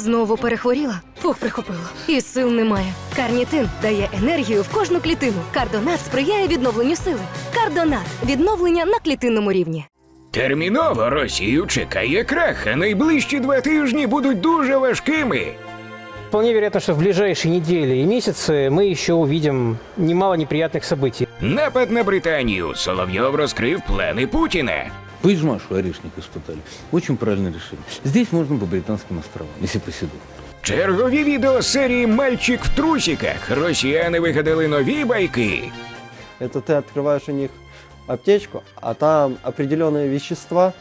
Знову перехворіла? Фух, прихопило. І сил немає. Карнітин дає енергію в кожну клітину. Кардонат сприяє відновленню сили. Кардонат відновлення на клітинному рівні. Терміново Росію чекає крах, а найближчі два тижні будуть дуже важкими. Вполне вероятно, что в ближайшие недели и месяцы мы еще увидим немало неприятных событий. Напад на Британію. Соловйов розкрив плани Путіна. Пыжмашу орешник испытали. Очень правильное решение. Здесь можно по британским островам, если посиду. Чергові відео з серії Мальчик в трусіках. Росіяни вигадали нові байки. Это ты открываешь у них аптечку, а там определенные вещества.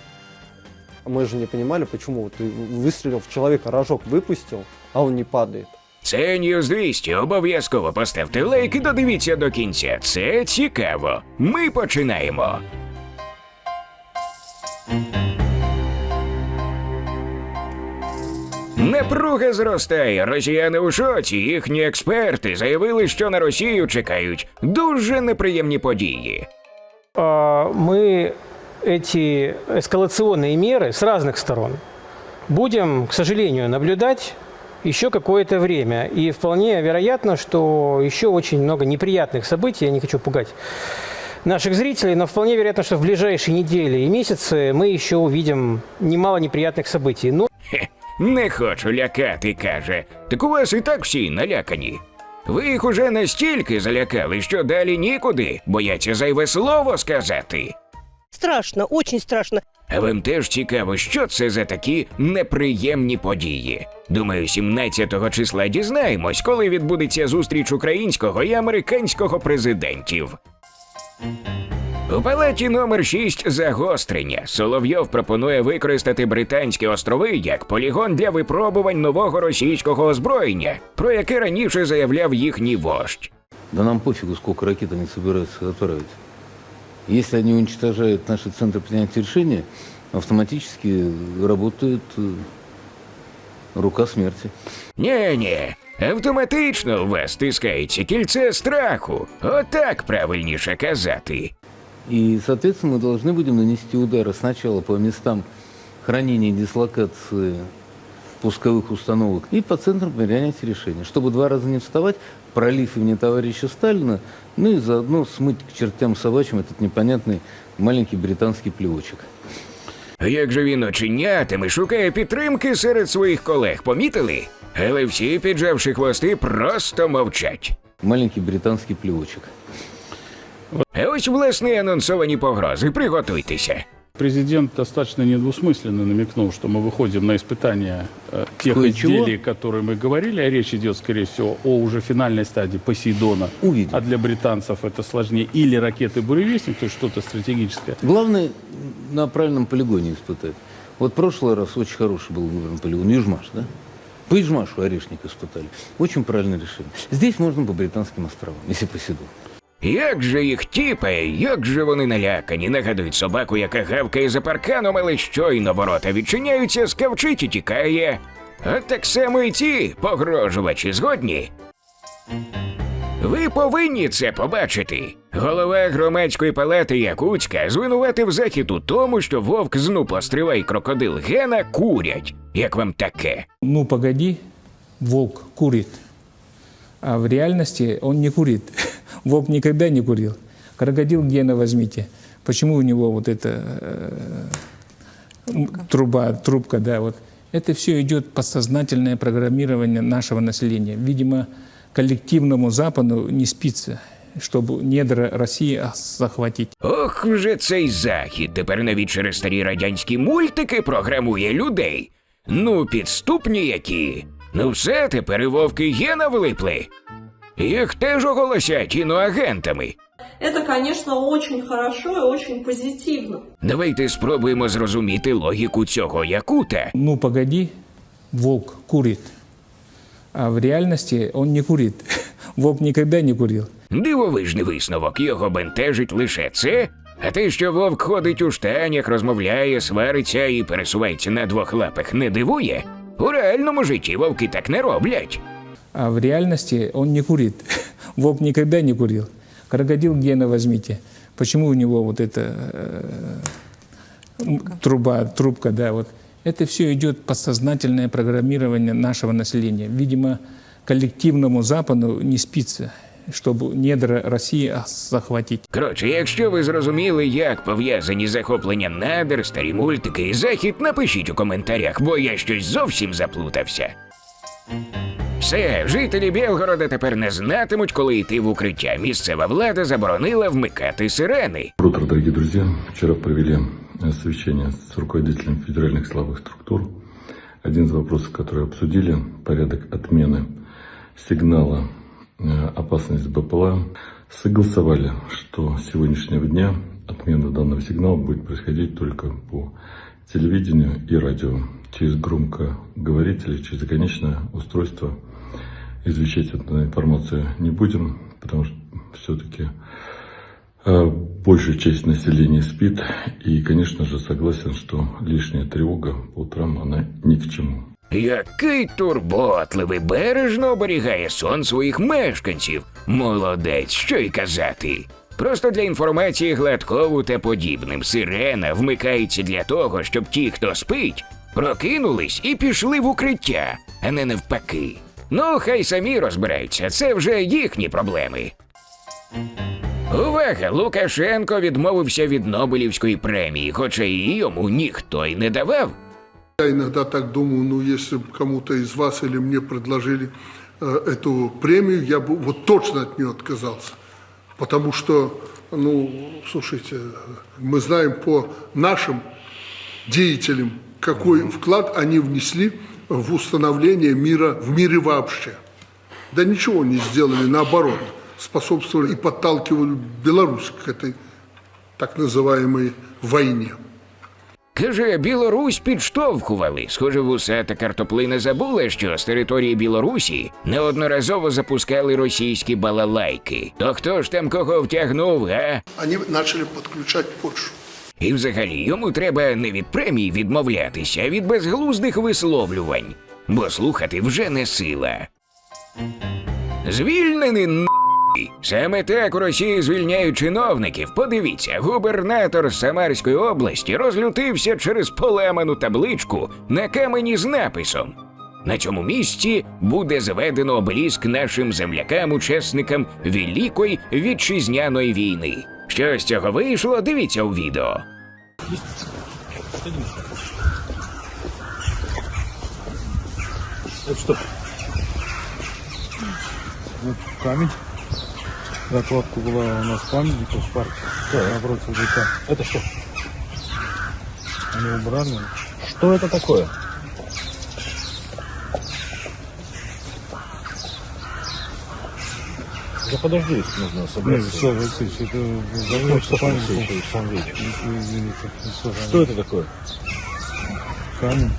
Мы же не понимали, почему ты выстрелил в человека, рожок выпустил, а он не падает. Це News 200. Обов'язково поставте лайк і додивіться до кінця. Це цікаво. Ми починаємо. Напруга зростає. Росіяни у шоці. Їхні експерти заявили, що на Росію чекають дуже неприємні події. А, Мы эти эскалационные меры с разных сторон будем, к сожалению, наблюдать еще какое-то время. И вполне вероятно, что еще очень много неприятных событий, я не хочу пугать наших зрителей, но вполне вероятно, что в ближайшие недели и месяцы мы еще увидим немало неприятных событий. Ну, Хе, не хочу лякати, каже. Так у вас і так всі налякані. Ви їх уже настільки залякали, що далі нікуди, бояться зайве слово сказати. Страшно, очень страшно. А вам теж цікаво, що це за такі неприємні події. Думаю, 17 числа дізнаємось, коли відбудеться зустріч українського і американського президентів. У палаті номер 6 загострення. Соловйов пропонує використати британські острови як полігон для випробувань нового російського озброєння, про яке раніше заявляв їхній вождь. Да нам пофигу, сколько ракет они собираются отправить. Если они уничтожают наши центры принятия решения, автоматически работает э, рука смерти. Ні-ні, автоматично у вас стискається кільце страху. Отак правильніше казати. И, соответственно, мы должны будем нанести удары сначала по местам хранения и дислокации пусковых установок и по центрам принятия решения, чтобы два раза не вставать, пролив имени товарища Сталина, ну и заодно смыть к чертям собачьим этот непонятный маленький британский плевочек. А Як же він оченятиме, шукає підтримки серед своїх колег, помітили? Але всі, піджавши хвости, просто мовчать. Маленький британский плевочек. А ось власне анонсовані погрози. Приготуйтеся. Президент достаточно недвусмысленно намекнул, что мы выходим на испытания э, тех Кое-чего? изделий, которые мы говорили, а речь идет, скорее всего, о уже финальной стадии Посейдона. Увидим. А для британцев это сложнее. Или ракеты «Буревестник», то есть что-то стратегическое. Главное, на правильном полигоне испытать. Вот в прошлый раз очень хороший был выбран полигон, Южмаш, да? По Южмашу орешник испытали. Очень правильное решение. Здесь можно по британским островам, если посиду. Як же їх тіпає, як же вони налякані, нагадують собаку, яка гавкає за парканом, але щойно ворота відчиняються, скавчить і тікає. А так само і ці погрожувачі згодні. Ви повинні це побачити. Голова громадської палати Якутська звинуватив захід у тому, що вовк з ну пострива і крокодил Гена курять. Як вам таке? ну погоди, волк курит. А в реальности он не курит. Волк никогда не курил. Крокодил Гена возьмите. Почему у него вот эта э, м, труба, трубка, да, вот. Это все идет подсознательное программирование нашего населения. Видимо, коллективному Западу не спится, чтобы недра России а, захватить. Ох, вже цей захід тепер навіть через старі радянські мультики програмує людей. Ну, підступні які. Ну все, тепер і вовки Гена влипли. Їх теж оголосять іноагентами. Это, конечно, очень хорошо и очень позитивно. Давайте спробуємо зрозуміти логіку цього якута. ну погоди, волк курит. А в реальности он не курит. Волк никогда не курил. Дивовижний висновок, його бентежить лише це. А те, що вовк ходить у штанях, розмовляє, свариться і пересувається на двох лапах, не дивує. У реальному житті вовки так не роблять. А в реальности он не курит. Волк никогда не курил. Крокодил Гена возьмите. Почему у него вот эта э, м, труба, трубка, да, вот. Это все идет подсознательное программирование нашего населения. Видимо, коллективному Западу не спится, чтобы недра России захватить. Коротше, якщо ви зрозуміли, як пов'язані захоплення надр, старі мультики і захід, напишіть у коментарях, бо я щось зовсім заплутався. Все, жителі Білгорода тепер не знатимуть, коли йти в укриття. Місцева влада заборонила вмикати сирени. Доброе утро, дорогие друзья. Вчера провели э, совещание с руководителем федеральных силовых структур. Один из вопросов, который обсудили, порядок отмены сигнала э, опасность БПЛА. Согласовали, что с сегодняшнего дня отмена данного сигнала будет происходить только по телевидению и радио. Через громкоговорители, через конечное устройство извещать эту информацию не будем, потому что все-таки Большая часть населения спит, и, конечно же, согласен, что лишняя тревога по утрам, она ни к чему. Який турботливий, бережно оберігає сон своїх мешканців. Молодець, що й казати. Просто для інформації Гладкову та подібним сирена вмикається для того, щоб ті, хто спить, прокинулись і пішли в укриття, а не навпаки. Ну, хай самі розбираються, це вже їхні проблеми. Увага! Лукашенко відмовився від Нобелівської премії, хоча її йому ніхто й не давав. Я иногда так думаю, ну если бы кому-то из вас или мне предложили э, эту премию, я бы вот точно от нее отказался. Потому что, ну, слушайте, мы знаем по нашим деятелям, какой вклад они внесли в установление мира в мире вообще. Да ничего не сделали, наоборот, Способствовали и подталкивали Беларусь к этой так называемой войне. Каже, Білорусь підштовхували. Схоже, вуса та картоплина забула, що з території Білорусі неодноразово запускали російські балалайки. То хто ж там кого втягнув, га? Они начали подключать Польшу. І взагалі йому треба не від премій відмовлятися, а від безглуздих висловлювань, бо слухати вже не сила. Звільнений. Саме так у Росії звільняють чиновників. Подивіться, губернатор Самарської області розлютився через поламану табличку на камені з написом. На цьому місці буде зведено обеліск нашим землякам-учасникам Великої вітчизняної війни. Що з цього вийшло, дивіться у відео. Камень. Закладка была у нас памятников в парке. Напротив ВК. Это что? Они убрали. Что это такое? Да подожди, если нужно собраться. Нет, Алексеевич, это заводится памятником. Что это такое? Камень.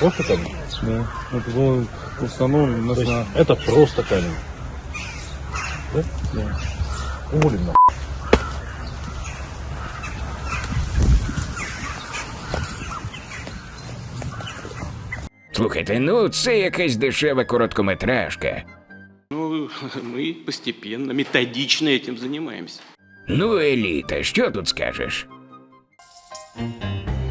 Просто камень? Да. Это было установлено у нас на... Это просто камень. Да? Да. Уволен на. Слухайте, ну це якась дешева короткометражка. Ну, мы постепенно, методично этим занимаемся. Ну, еліта, що тут скажеш?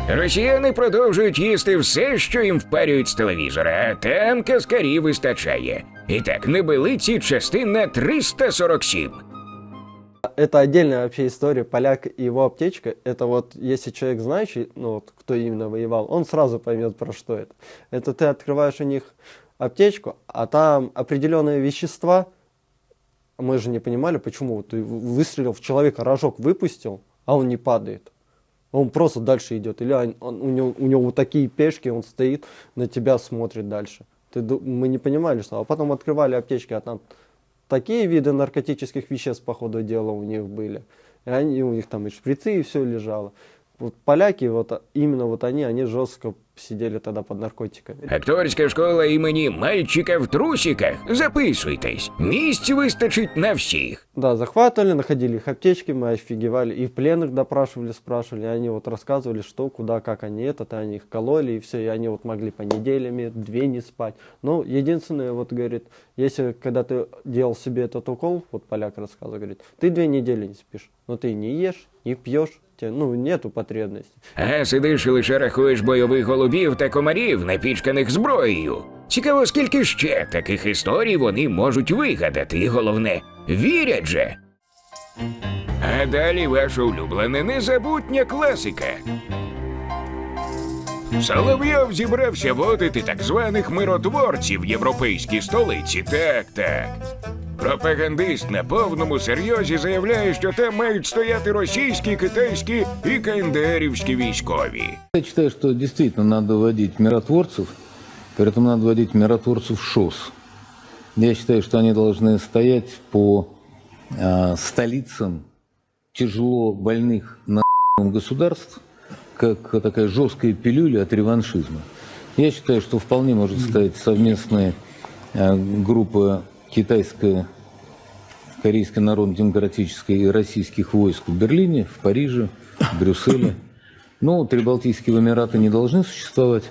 Росіяни продовжують їсти все, що їм впарюють з телевізора, а там каскарів вистачає. І так, небелиці частина 347. Это отдельная вообще история. Поляк и его аптечка, это вот, если человек знающий, ну вот, кто именно воевал, он сразу поймет, про что это. Это ты открываешь у них аптечку, а там определенные вещества, мы же не понимали, почему. Ты выстрелил в человека, рожок выпустил, а он не падает. Он просто дальше идет. Или он- он- у, него, у него вот такие пешки, он стоит, на тебя смотрит дальше. Ты, ду- мы не понимали, что. А потом открывали аптечки, а там такие виды наркотических веществ, по ходу дела, у них были. И они, у них там и шприцы, и все лежало. Вот поляки, вот а, именно вот они, они жестко сидели тогда под наркотиками. Акторська школа імені мальчика в трусиках. Записуйтесь. Місць вистачить на всіх. Да, захватывали, находили их аптечки, мы офигевали. И пленных допрашивали, спрашивали. И они вот рассказывали, что, куда, как они этот, и они их кололи, и все. И они вот могли по неделями, две не спать. Но единственное, вот говорит, если когда ты делал себе этот укол, вот поляк рассказывал, говорит, ты две недели не спишь. Но ты не ешь, не пьешь, те- ну, нету потребности. А сидиш і лише рахуєш бойових голубів та комарів, напічканих зброєю. Цікаво, скільки ще таких історій вони можуть вигадати, і головне, вірять же. А далі ваша улюблена незабутня класика. Соловйов зібрався водити так званих миротворців в європейській столиці. Так, так. Пропагандист на повному серйозі заявляє, що там мають стояти російські, китайські і кендерівські військові. Я считаю, что действительно надо вводить миротворцев, при этом надо вводить миротворцев ШОС. Я считаю, что они должны стоять по а, столицам тяжело больных на государств, как такая жесткая пилюля от реваншизма. Я считаю, что вполне может стоять совместная а, группа китайская, корейской народно-демократической и российских войск в Берлине, в Париже, в Брюсселе. Но три Балтийских Эмирата не должны существовать,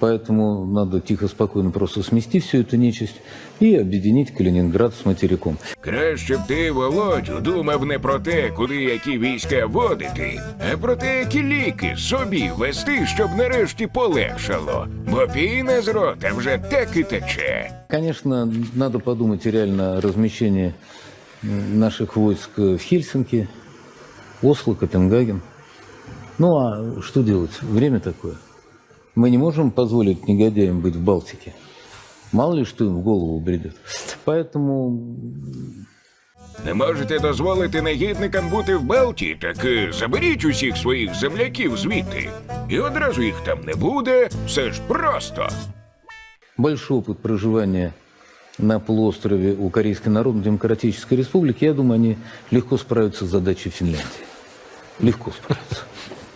поэтому надо тихо, спокойно просто смести всю эту нечисть и объединить Калининград с материком. Краще б ти, Володю, думав не про те, куди які війська водити, а про те, які ліки собі вести, щоб нарешті полегшало. Бо піна з рота вже так і тече. Конечно, надо подумать реально о размещении м, наших войск в Хельсинки, Осло, Копенгаген. Ну а что делать? Время такое. Мы не можем позволить негодяям быть в Балтике. Мало ли что им в голову бредет. Поэтому Не можете дозволити негідникам бути в Балтії, так е, заберіть усіх своїх земляків звідти. І одразу їх там не буде, все ж просто. большой опыт проживания на полуострове у Корейской Народно-Демократической Республики, я думаю, они легко справятся с задачей Финляндии. Легко справятся.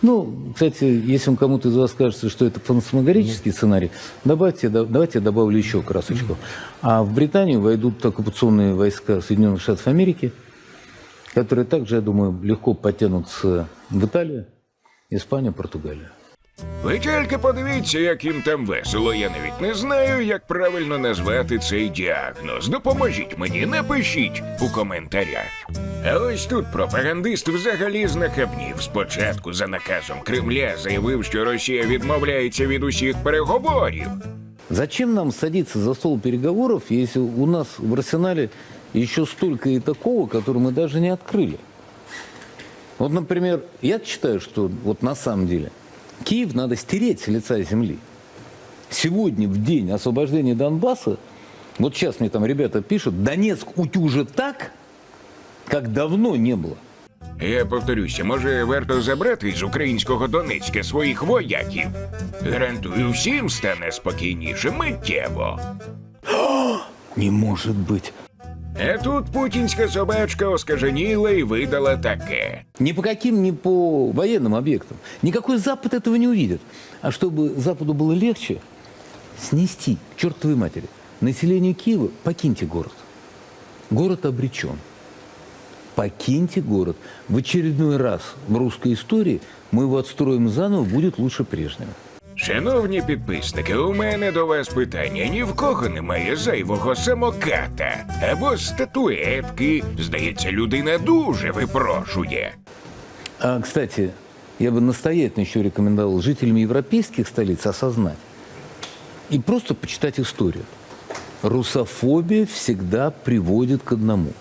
Ну, кстати, если вам кому-то из вас кажется, что это фантасмагорический сценарий, добавьте, да- давайте я добавлю еще красочку. А в Британию войдут оккупационные войска Соединенных Штатов Америки, которые также, я думаю, легко подтянутся в Италию, Испанию, Португалию. Ви тільки подивіться, як їм там весело. Я навіть не знаю, як правильно назвати цей діагноз. Допоможіть мені, напишіть у коментарях. А ось тут пропагандист взагалі знахабнів. Спочатку за наказом Кремля заявив, що Росія відмовляється від усіх переговорів. Зачем нам садиться за стол переговоров, если у нас в арсенале еще столько и такого, которое мы даже не открыли? Вот, например, я считаю, что вот на самом деле Киев надо стереть с лица земли. Сегодня, в день освобождения Донбасса, вот сейчас мне там ребята пишут, Донецк утюжит так, как давно не было. Я повторюся, може варто забрати з українського Донецька своїх вояків. Гарантую, всім стане спокійніше миттєво. Не может быть. А тут путінська собачка оскаженіла і видала таке. Ни по каким, ни по военным объектам. Никакой Запад этого не увидит. А чтобы Западу было легче, снести к чертовой матери. Население Киева, покиньте город. Город обречен. Покиньте город. В очередной раз в русской истории мы его отстроим заново, будет лучше прежнего. Шановні підписники, у мене до вас питання. Ні в кого немає зайвого самоката або статуетки. Здається, людина дуже випрошує. А, кстати, я бы настоятельно еще рекомендовал жителям европейских столиц осознать и просто почитать историю. Русофобия всегда приводит к одному.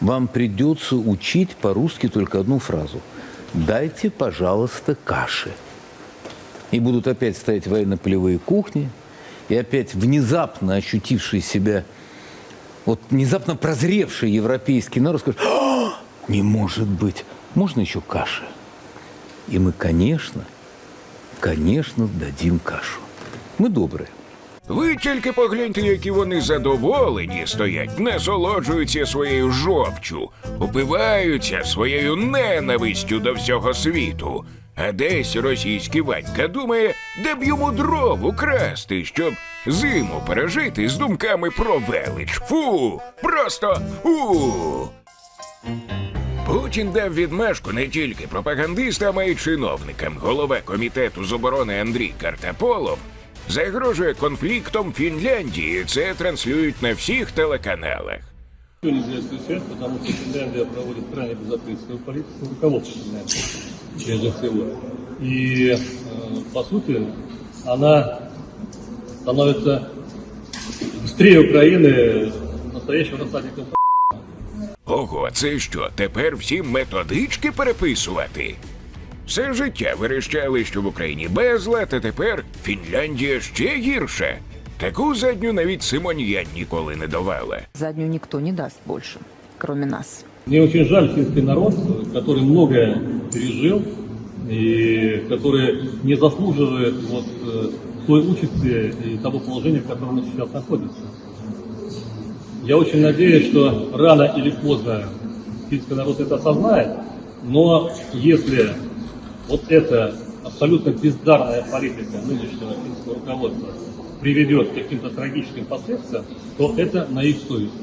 Вам придется учить по-русски только одну фразу. «Дайте, пожалуйста, каши» И будут опять стоять военно-полевые кухни, и опять внезапно ощутивший себя, вот внезапно прозревший европейский народ скажет, «А, не может быть, можно еще каши? И мы, конечно, конечно, дадим кашу. Мы добрые. Ви тільки погляньте, які вони задоволені стоять, насолоджуються своєю жовчю, упиваються своєю ненавистю до всього світу. А десь російський Ванька думає, де б йому дров украсти, щоб зиму пережити з думками про велич. Фу! Просто фу! Путін дав відмашку не тільки пропагандистам, а й чиновникам. Голова комітету з оборони Андрій Картаполов загрожує конфліктом Фінляндії. Це транслюють на всіх телеканалах. нельзя исключать, потому что Финляндия проводит крайне безответственную политику, руководство Финляндии, прежде всего. И, э, по сути, она становится быстрее Украины настоящим рассадником Ого, це що, тепер всі методички переписувати? Все життя верещали, що в Україні безлад, а тепер Фінляндія ще гірше. Таку задню навіть Симоньян ніколи не давала. Заднюю никто не даст больше, кроме нас. Мне очень жаль финский народ, который многое пережил и который не заслуживает вот э, той участи и того положения, в котором он сейчас находится. Я очень надеюсь, что рано или поздно финский народ это осознает, но если вот эта абсолютно бездарная политика нынешнего финского руководства приведет к каким-то трагическим последствиям, то это на их совести.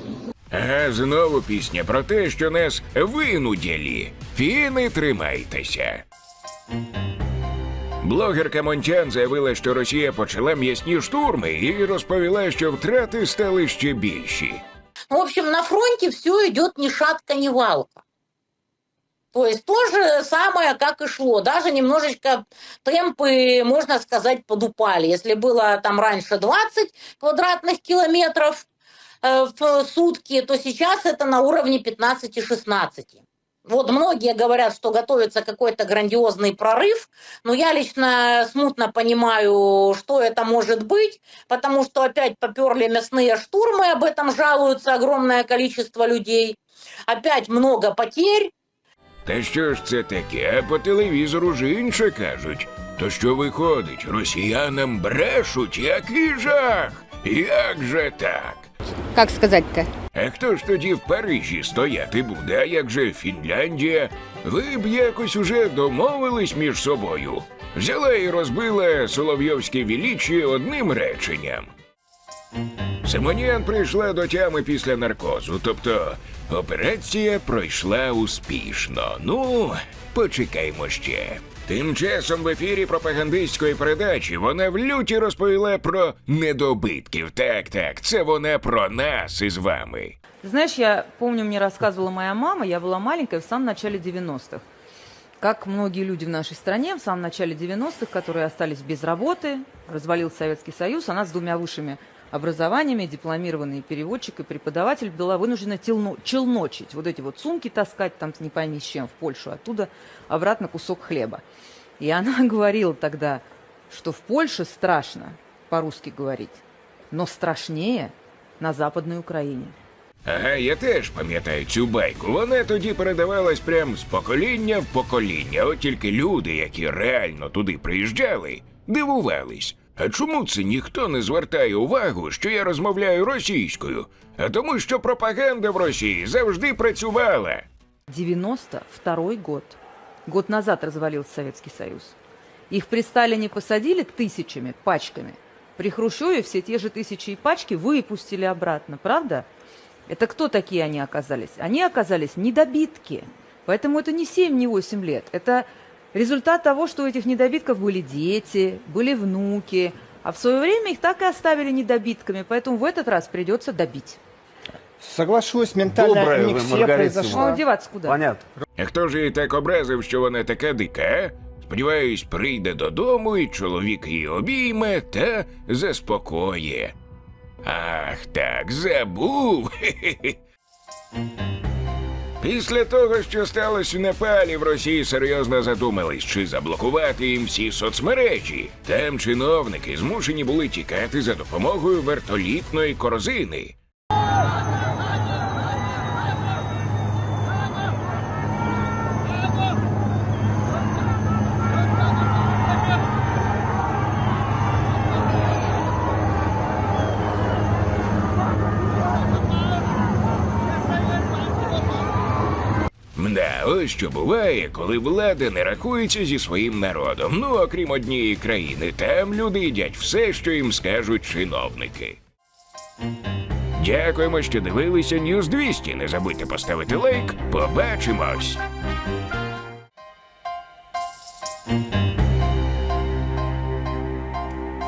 А знову пісня про те, що нас винуділі. Фіни, тримайтеся. Блогерка Монтян заявила, що Росія почала м'ясні штурми і розповіла, що втрати стали ще більші. В общем, на фронте все идет ни шатка, ни валка. То есть то же самое, как и шло. Даже немножечко темпы, можно сказать, подупали. Если было там раньше 20 квадратных километров э, в сутки, то сейчас это на уровне 15-16. Вот многие говорят, что готовится какой-то грандиозный прорыв, но я лично смутно понимаю, что это может быть, потому что опять поперли мясные штурмы, об этом жалуются огромное количество людей. Опять много потерь. Та що ж це таке, а по телевізору ж інше кажуть. То що виходить, росіянам брешуть, який жах? Як же так? Как сказать-то? А хто ж тоді в Парижі стояти буде, а як же Фінляндія? Ви б якось уже домовились між собою. Взяла і розбила Соловйовське вілічі одним реченням. Симоніан прийшла до тями після наркозу, тобто операція пройшла успішно. Ну, почекаймо ще. Тим часом в ефірі пропагандистської передачі вона в люті розповіла про недобитків. Так, так, це вона про нас із вами. Знаешь, я помню, мне рассказывала моя мама, я была маленькая в самом начале 90-х. Как многие люди в нашей стране в самом начале 90-х, которые остались без работы, развалил Советский Союз, она с двумя высшими образованиями, дипломированный переводчик и преподаватель, была вынуждена телно- челночить, вот эти вот сумки таскать, там не пойми с чем, в Польшу, оттуда обратно кусок хлеба. И она говорила тогда, что в Польше страшно по-русски говорить, но страшнее на Западной Украине. Ага, я теж пам'ятаю цю байку. Вона тоді передавалась прям з покоління в покоління. От тільки люди, які реально туди приїжджали, дивувались. А чому це ніхто не звертає увагу, що я розмовляю російською? А тому, що пропаганда в Росії завжди працювала. 92 год. Год назад развалился Советский Союз. Их при Сталине посадили тысячами, пачками. При Хрущеве все те же тысячи и пачки выпустили обратно, правда? Это кто такие они оказались? Они оказались недобитки. Поэтому это не 7, не 8 лет. Это результат того, что у этих недобитков были дети, были внуки. А в свое время их так и оставили недобитками. Поэтому в этот раз придется добить. Соглашусь, ментальная Добрая вы, аннексия Маргарита произошла. Ну, деваться куда? Понятно. А хто ж її так образив, що вона така дика? а? Сподіваюсь, прийде додому, і чоловік її обійме та заспокоє. Ах, так, забув. Хе-хе-хе. Після того, що сталося в Непалі, в Росії серйозно задумались, чи заблокувати їм всі соцмережі. Там чиновники змушені були тікати за допомогою вертолітної корзини. Ось що буває, коли влада не рахується зі своїм народом. Ну, окрім однієї країни, там люди їдять все, що їм скажуть чиновники. Дякуємо, що дивилися News 200. Не забудьте поставити лайк. Побачимось!